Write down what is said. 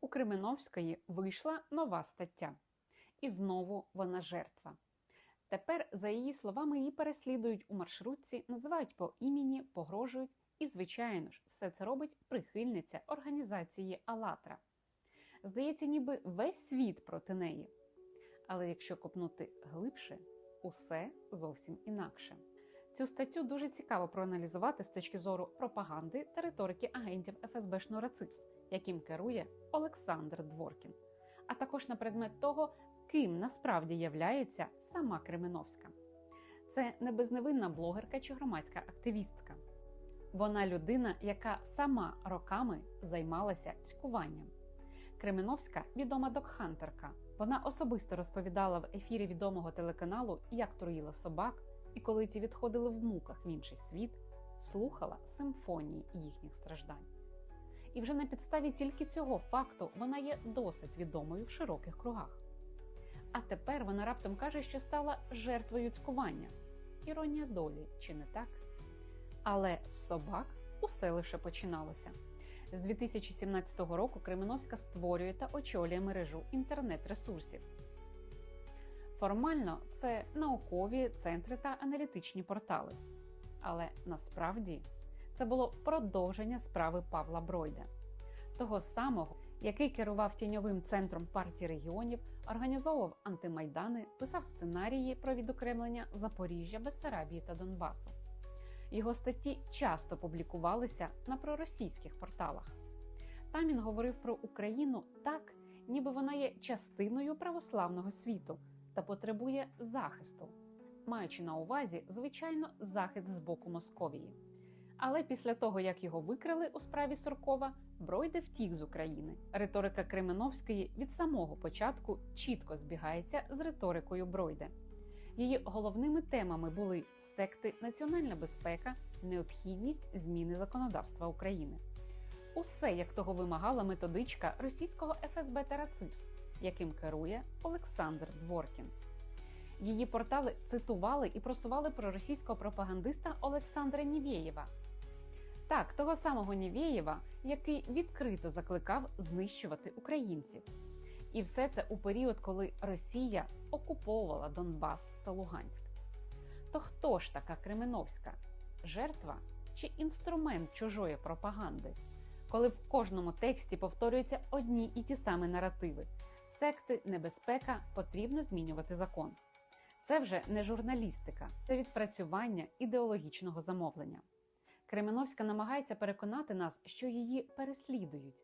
У Кременовської вийшла нова стаття. І знову вона жертва. Тепер, за її словами, її переслідують у маршрутці, називають по імені, погрожують, і, звичайно ж, все це робить прихильниця організації «АЛЛАТРА». Здається, ніби весь світ проти неї. Але якщо копнути глибше, усе зовсім інакше. Цю статтю дуже цікаво проаналізувати з точки зору пропаганди та риторики агентів ФСБшного РАЦИС, яким керує Олександр Дворкін, а також на предмет того, ким насправді являється сама Кременовська. Це не безневинна блогерка чи громадська активістка. Вона людина, яка сама роками займалася цькуванням. Кременовська відома докхантерка. Вона особисто розповідала в ефірі відомого телеканалу, як труїла собак, і коли ті відходили в муках в інший світ, слухала симфонії їхніх страждань. І вже на підставі тільки цього факту вона є досить відомою в широких кругах. А тепер вона раптом каже, що стала жертвою цькування. Іронія долі, чи не так? Але з собак усе лише починалося. З 2017 року Кременовська створює та очолює мережу інтернет-ресурсів. Формально це наукові центри та аналітичні портали. Але насправді це було продовження справи Павла Бройда, того самого, який керував тіньовим центром партії регіонів, організовував антимайдани, писав сценарії про відокремлення Запоріжжя, Бессарабії та Донбасу. Його статті часто публікувалися на проросійських порталах. Там він говорив про Україну так, ніби вона є частиною православного світу та потребує захисту, маючи на увазі, звичайно, захист з боку Московії. Але після того, як його викрили у справі Суркова, Бройде втік з України. Риторика Кременовської від самого початку чітко збігається з риторикою Бройде. Її головними темами були секти, національна безпека, необхідність зміни законодавства України. Усе як того вимагала методичка російського ФСБ та яким керує Олександр Дворкін. Її портали цитували і просували проросійського пропагандиста Олександра Нівєєва. Так, того самого Нівєєва, який відкрито закликав знищувати українців. І все це у період, коли Росія окуповувала Донбас та Луганськ. То хто ж така Кременовська? Жертва чи інструмент чужої пропаганди? Коли в кожному тексті повторюються одні і ті самі наративи: секти, небезпека, потрібно змінювати закон. Це вже не журналістика, це відпрацювання ідеологічного замовлення. Кременовська намагається переконати нас, що її переслідують,